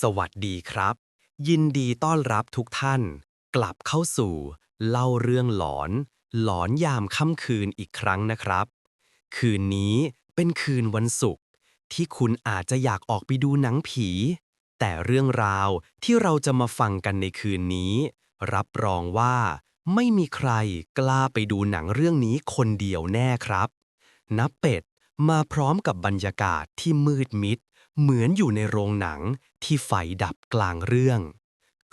สวัสดีครับ ยินดีต้อนรับทุกท่าน กลับเข้าสู่ เล่าเรื่องหลอน หลอนยามค่ำคืนอีกครั้งนะครับ คืนนี้เป็นคืนวันศุกร์ที่คุณอาจจะอยากออกไปดูหนังผี แต่เรื่องราวที่เราจะมาฟังกันในคืนนี้ รับรองว่า ไม่มีใครกล้าไปดูหนังเรื่องนี้คนเดียวแน่ครับนับเป็ดมาพร้อมกับบรรยากาศที่มืดมิด เหมือนอยู่ในโรงหนังที่ไฟดับกลางเรื่อง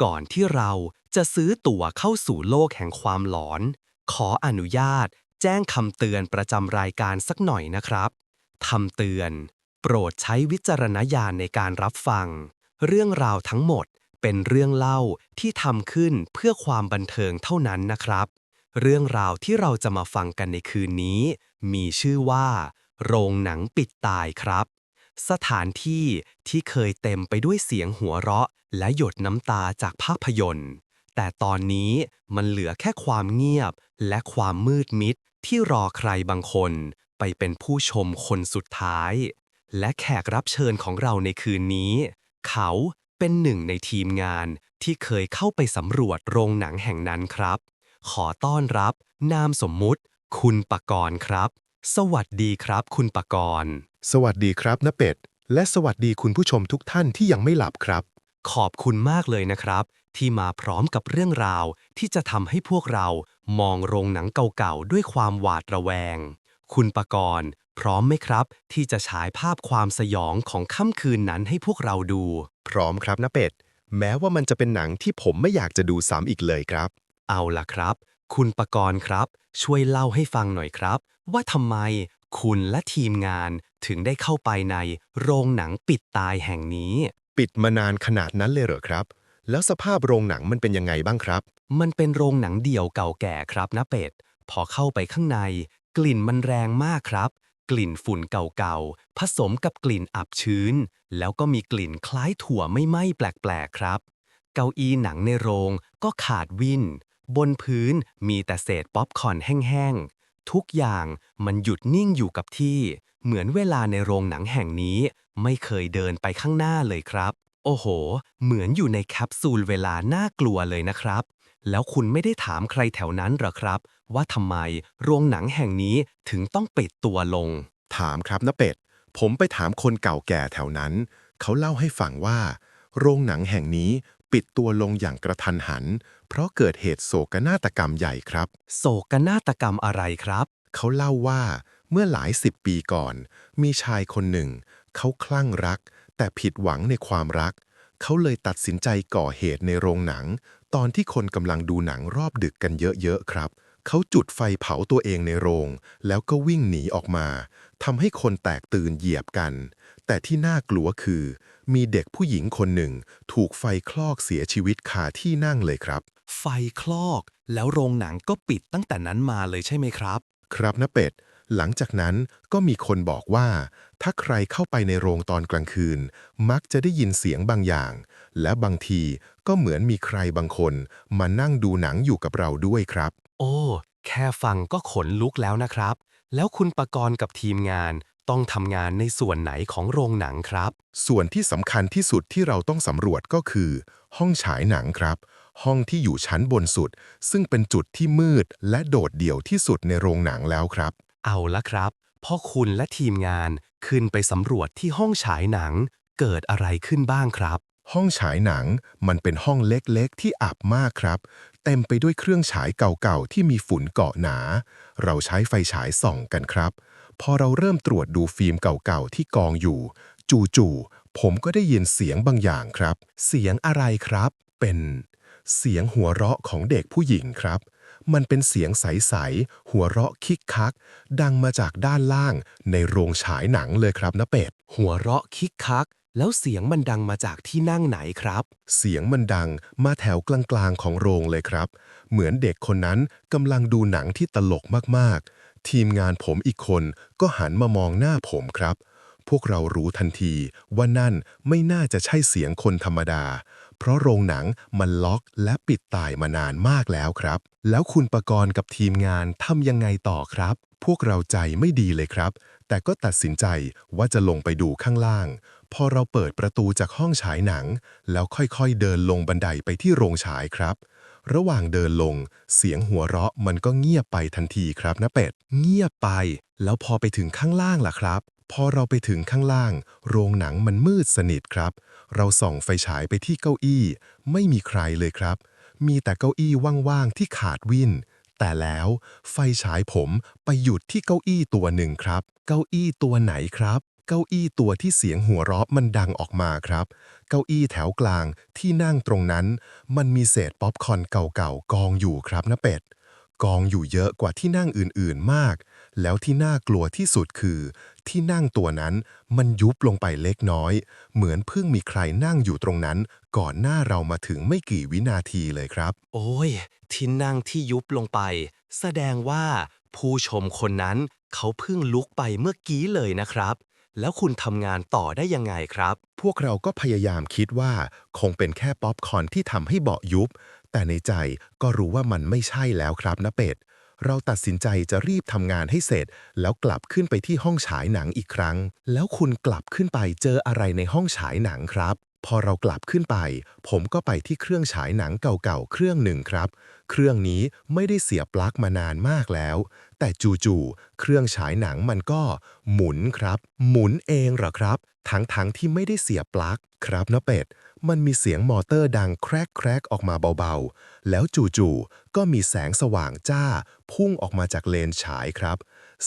ก่อนที่เราจะซื้อตั๋วเข้าสู่โลกแห่งความหลอน ขออนุญาตแจ้งคำเตือนประจำรายการสักหน่อยนะครับคำเตือน โปรดใช้วิจารณญาณในการรับฟัง เรื่องราวทั้งหมดเป็นเรื่องเล่าที่ทำขึ้นเพื่อความบันเทิงเท่านั้นนะครับ เรื่องราวที่เราจะมาฟังกันในคืนนี้ มีชื่อว่า โรงหนังปิดตายครับ สถานที่ที่เคยเต็มไปด้วยเสียงหัวเราะ และหยดน้ำตาจากภาพยนตร์ แต่ตอนนี้มันเหลือแค่ความเงียบและความมืดมิดที่รอใครบางคนไปเป็นผู้ชมคนสุดท้าย และแขกรับเชิญของเราในคืนนี้ เขาเป็นหนึ่งในทีมงานที่เคยเข้าไปสำรวจโรงหนังแห่งนั้นครับ ขอต้อนรับนามสมมุติ คุณปกรณ์ครับ สวัสดีครับ คุณปกรณ์ สวัสดีครับนเป็ด และสวัสดีคุณผู้ชมทุกท่านที่ยังไม่หลับครับ ขอบคุณมากเลยนะครับ ที่มาพร้อมกับเรื่องราว ที่จะทำให้พวกเรามองโรงหนังเก่าๆด้วยความหวาดระแวง คุณปกรณ์พร้อมไหมครับ ที่จะฉายภาพความสยองของค่ำคืนนั้นให้พวกเราดู พร้อมครับนเป็ด แม้ว่ามันจะเป็นหนังที่ผมไม่อยากจะดูซ้ำอีกเลยครับ เอาล่ะครับ คุณปกรณ์ครับ ช่วยเล่าให้ฟังหน่อยครับ ว่าทำไมคุณและทีมงาน ถึงได้เข้าไปในโรงหนังปิดตายแห่งนี้ ปิดมานานขนาดนั้นเลยเหรอครับ แล้วสภาพโรงหนังมันเป็นยังไงบ้างครับ มันเป็นโรงหนังเดี่ยวเก่าแก่ครับนะเป็ด พอเข้าไปข้างใน กลิ่นมันแรงมากครับ กลิ่นฝุ่นเก่าๆ ผสมกับกลิ่นอับชื้น แล้วก็มีกลิ่นคล้ายถั่วไม่ไหม้แปลกๆครับ เก้าอี้หนังในโรงก็ขาดวินบนพื้นมีแต่เศษป๊อปคอร์นแห้งๆ ทุกอย่างมันหยุดนิ่งอยู่กับที่ เหมือนเวลาในโรงหนังแห่งนี้ ไม่เคยเดินไปข้างหน้าเลยครับ โอ้โห เหมือนอยู่ในแคปซูลเวลาน่ากลัวเลยนะครับ แล้วคุณไม่ได้ถามใครแถวนั้นหรอครับ ว่าทำไมโรงหนังแห่งนี้ถึงต้องปิดตัวลง ถามครับนเป็ด ผมไปถามคนเก่าแก่แถวนั้น เขาเล่าให้ฟังว่า โรงหนังแห่งนี้ปิดตัวลงอย่างกระทันหัน เพราะเกิดเหตุโศกนาฏกรรมใหญ่ครับ โศกนาฏกรรมอะไรครับ เขาเล่าว่า เมื่อหลายสิบปีก่อน มีชายคนหนึ่ง เขาคลั่งรัก แต่ผิดหวังในความรัก เขาเลยตัดสินใจก่อเหตุในโรงหนัง ตอนที่คนกำลังดูหนังรอบดึกกันเยอะๆครับ เขาจุดไฟเผาตัวเองในโรง แล้วก็วิ่งหนีออกมาทำให้คนแตกตื่นเหยียบกัน แต่ที่น่ากลัวคือ มีเด็กผู้หญิงคนหนึ่ง ถูกไฟคลอกเสียชีวิตคาที่นั่งเลยครับ ไฟคลอก แล้วโรงหนังก็ปิดตั้งแต่นั้นมาเลยใช่ไหมครับ ครับนะเป็ด หลังจากนั้นก็มีคนบอกว่า ถ้าใครเข้าไปในโรงตอนกลางคืน มักจะได้ยินเสียงบางอย่าง และบางทีก็เหมือนมีใครบางคนมานั่งดูหนังอยู่กับเราด้วยครับ โอ้ แค่ฟังก็ขนลุกแล้วนะครับ แล้วคุณปกรณ์กับทีมงานต้องทำงานในส่วนไหนของโรงหนังครับ ส่วนที่สำคัญที่สุดที่เราต้องสำรวจก็คือ ห้องฉายหนังครับ ห้องที่อยู่ชั้นบนสุด ซึ่งเป็นจุดที่มืดและโดดเดี่ยวที่สุดในโรงหนังแล้วครับ เอาละครับพ่อคุณและทีมงานขึ้นไปสำรวจที่ห้องฉายหนัง เกิดอะไรขึ้นบ้างครับ ห้องฉายหนังมันเป็นห้องเล็กๆ ที่อับมากครับ เต็มไปด้วยเครื่องฉายเก่าๆ ที่มีฝุ่นเกาะหนา เราใช้ไฟฉายส่องกันครับ พอเราเริ่มตรวจดูฟิล์มเก่าๆ ที่กองอยู่ จู่ๆผมก็ได้ยินเสียงบางอย่างครับ เสียงอะไรครับ เป็น เสียงหัวเราะของเด็กผู้หญิงครับ มันเป็นเสียงใส ๆ หัวเราะคิกคัก ดังมาจากด้านล่างในโรงฉายหนังเลยครับนะเป็ด หัวเราะคิกคัก แล้วเสียงมันดังมาจากที่นั่งไหนครับ เสียงมันดังมาแถวกลางๆของโรงเลยครับ เหมือนเด็กคนนั้นกำลังดูหนังที่ตลกมากๆ ทีมงานผมอีกคนก็หันมามองหน้าผมครับ พวกเรารู้ทันทีว่านั่นไม่น่าจะใช่เสียงคนธรรมดา เพราะโรงหนังมันล็อกและปิดตายมานานมากแล้วครับ แล้วคุณประกรณ์กับทีมงานทำยังไงต่อครับ พวกเราใจไม่ดีเลยครับ แต่ก็ตัดสินใจว่าจะลงไปดูข้างล่าง พอเราเปิดประตูจากห้องฉายหนัง แล้วค่อยๆเดินลงบันไดไปที่โรงฉายครับระหว่างเดินลง เสียงหัวเราะมันก็เงียบไปทันทีครับนะเป็ด เงียบไป แล้วพอไปถึงข้างล่างล่ะครับ พอเราไปถึงข้างล่าง โรงหนังมันมืดสนิทครับ เราส่องไฟฉายไปที่เก้าอี้ ไม่มีใครเลยครับ มีแต่เก้าอี้ว่างๆที่ขาดวินแต่แล้วไฟฉายผมไปหยุดที่เก้าอี้ตัวหนึ่งครับ เก้าอี้ตัวไหนครับ เก้าอี้ตัวที่เสียงหัวเราะมันดังออกมาครับ เก้าอี้แถวกลางที่นั่งตรงนั้น มันมีเศษป๊อปคอร์นเก่าๆกองอยู่ครับนะเป็ด กองอยู่เยอะกว่าที่นั่งอื่นๆมาก แล้วที่น่ากลัวที่สุดคือ ที่นั่งตัวนั้นมันยุบลงไปเล็กน้อย เหมือนเพิ่งมีใครนั่งอยู่ตรงนั้น ก่อนหน้าเรามาถึงไม่กี่วินาทีเลยครับ โอ้ย ที่นั่งที่ยุบลงไป แสดงว่าผู้ชมคนนั้นเขาเพิ่งลุกไปเมื่อกี้เลยนะครับ แล้วคุณทำงานต่อได้ยังไงครับ พวกเราก็พยายามคิดว่า คงเป็นแค่ป๊อปคอร์นที่ทำให้เบาะยุบ แต่ในใจก็รู้ว่ามันไม่ใช่แล้วครับนะเป็ด เราตัดสินใจจะรีบทำงานให้เสร็จ แล้วกลับขึ้นไปที่ห้องฉายหนังอีกครั้ง แล้วคุณกลับขึ้นไปเจออะไรในห้องฉายหนังครับ พอเรากลับขึ้นไป ผมก็ไปที่เครื่องฉายหนังเก่าๆ เครื่องหนึ่งครับ เครื่องนี้ไม่ได้เสียบปลั๊กมานานมากแล้ว แต่จู่ๆ เครื่องฉายหนังมันก็หมุนครับ หมุนเองเหรอครับ ทั้งๆที่ไม่ได้เสียบปลั๊กครับนะเป็ด มันมีเสียงมอเตอร์ดังแครกแครกออกมาเบาๆ แล้วจู่ๆ ก็มีแสงสว่างจ้า พุ่งออกมาจากเลนฉายครับ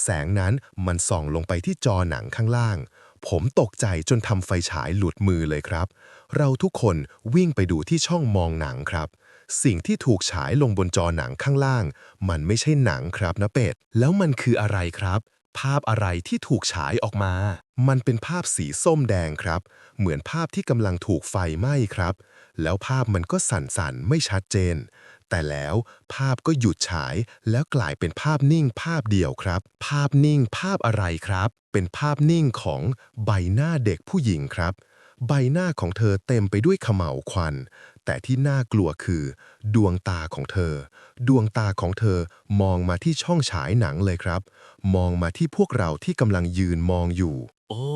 แสงนั้นมันส่องลงไปที่จอหนังข้างล่าง ผมตกใจจนทำไฟฉายหลุดมือเลยครับ เราทุกคนวิ่งไปดูที่ช่องมองหนังครับ สิ่งที่ถูกฉายลงบนจอหนังข้างล่าง มันไม่ใช่หนังครับนะเป็ด แล้วมันคืออะไรครับ ภาพอะไรที่ถูกฉายออกมา มันเป็นภาพสีส้มแดงครับ เหมือนภาพที่กำลังถูกไฟไหม้ครับ แล้วภาพมันก็สั่นๆ ไม่ชัดเจนแต่แล้วภาพก็หยุดฉายแล้วกลายเป็นภาพนิ่งภาพเดียวครับ ภาพนิ่งภาพอะไรครับ เป็นภาพนิ่งของใบหน้าเด็กผู้หญิงครับ ใบหน้าของเธอเต็มไปด้วยเขม่าวควัน แต่ที่น่ากลัวคือ ดวงตาของเธอ ดวงตาของเธอมองมาที่ช่องฉายหนังเลยครับ มองมาที่พวกเราที่กำลังยืนมองอยู่ โอ้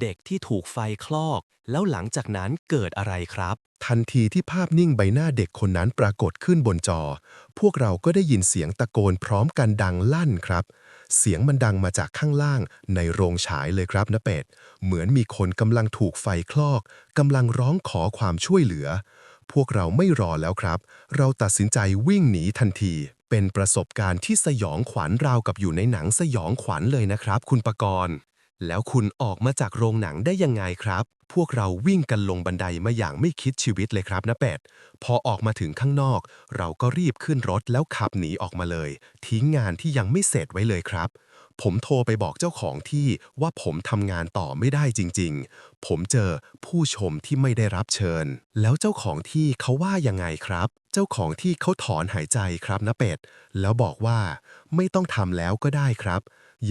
เด็กที่ถูกไฟคลอก แล้วหลังจากนั้นเกิดอะไรครับ ทันทีที่ภาพนิ่งใบหน้าเด็กคนนั้นปรากฏขึ้นบนจอ พวกเราก็ได้ยินเสียงตะโกนพร้อมกันดังลั่นครับ เสียงมันดังมาจากข้างล่างในโรงฉายเลยครับนะเป็ด เหมือนมีคนกำลังถูกไฟคลอกกำลังร้องขอความช่วยเหลือ พวกเราไม่รอแล้วครับ เราตัดสินใจวิ่งหนีทันที เป็นประสบการณ์ที่สยองขวัญราวกับอยู่ในหนังสยองขวัญเลยนะครับ คุณประกรณ์แล้วคุณออกมาจากโรงหนังได้ยังไงครับ พวกเราวิ่งกันลงบันไดมาอย่างไม่คิดชีวิตเลยครับนะเป็ด พอออกมาถึงข้างนอก เราก็รีบขึ้นรถแล้วขับหนีออกมาเลย ทิ้งงานที่ยังไม่เสร็จไว้เลยครับ ผมโทรไปบอกเจ้าของที่ว่าผมทำงานต่อไม่ได้จริงๆ ผมเจอผู้ชมที่ไม่ได้รับเชิญ แล้วเจ้าของที่เขาว่ายังไงครับ เจ้าของที่เขาถอนหายใจครับนะเป็ด แล้วบอกว่าไม่ต้องทำแล้วก็ได้ครับ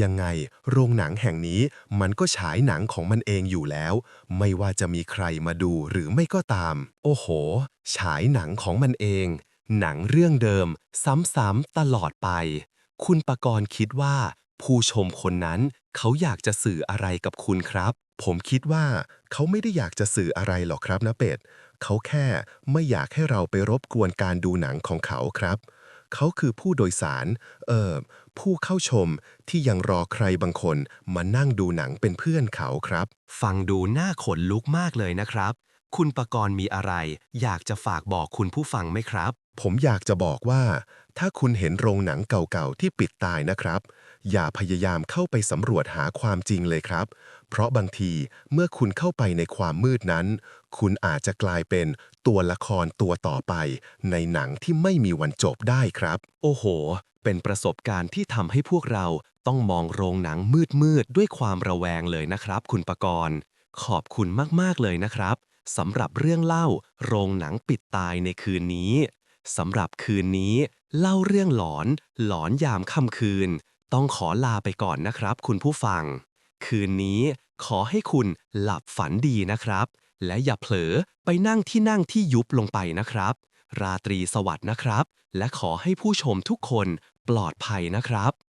ยังไงโรงหนังแห่งนี้มันก็ฉายหนังของมันเองอยู่แล้ว ไม่ว่าจะมีใครมาดูหรือไม่ก็ตาม โอ้โห ฉายหนังของมันเอง หนังเรื่องเดิม ซ้ำๆตลอดไป คุณปกรณ์คิดว่า ผู้ชมคนนั้นเขาอยากจะสื่ออะไรกับคุณครับ ผมคิดว่าเขาไม่ได้อยากจะสื่ออะไรหรอกครับนะเป็ดเขาแค่ไม่อยากให้เราไปรบกวนการดูหนังของเขาครับ เขาคือผู้โดยสาร เอ่อ ผู้เข้าชมที่ยังรอใครบางคนมานั่งดูหนังเป็นเพื่อนเขาครับ ฟังดูน่าขนลุกมากเลยนะครับ คุณปกรณ์มีอะไร อยากจะฝากบอกคุณผู้ฟังไหมครับ ผมอยากจะบอกว่า ถ้าคุณเห็นโรงหนังเก่าๆที่ปิดตายนะครับ อย่าพยายามเข้าไปสำรวจหาความจริงเลยครับ เพราะบางทีเมื่อคุณเข้าไปในความมืดนั้น คุณอาจจะกลายเป็นตัวละครตัวต่อไป ในหนังที่ไม่มีวันจบได้ครับ โอ้โห เป็นประสบการณ์ที่ทำให้พวกเราต้องมองโรงหนังมืดๆด้วยความระแวงเลยนะครับ คุณปกรณ์ขอบคุณมากๆเลยนะครับ สำหรับเรื่องเล่าโรงหนังปิดตายในคืนนี้สำหรับคืนนี้ เล่าเรื่องหลอน หลอนยามค่ำคืน ต้องขอลาไปก่อนนะครับ คุณผู้ฟัง คืนนี้ขอให้คุณหลับฝันดีนะครับ และอย่าเผลอไปนั่งที่นั่งที่ยุบลงไปนะครับ ราตรีสวัสดิ์นะครับ และขอให้ผู้ชมทุกคนปลอดภัยนะครับ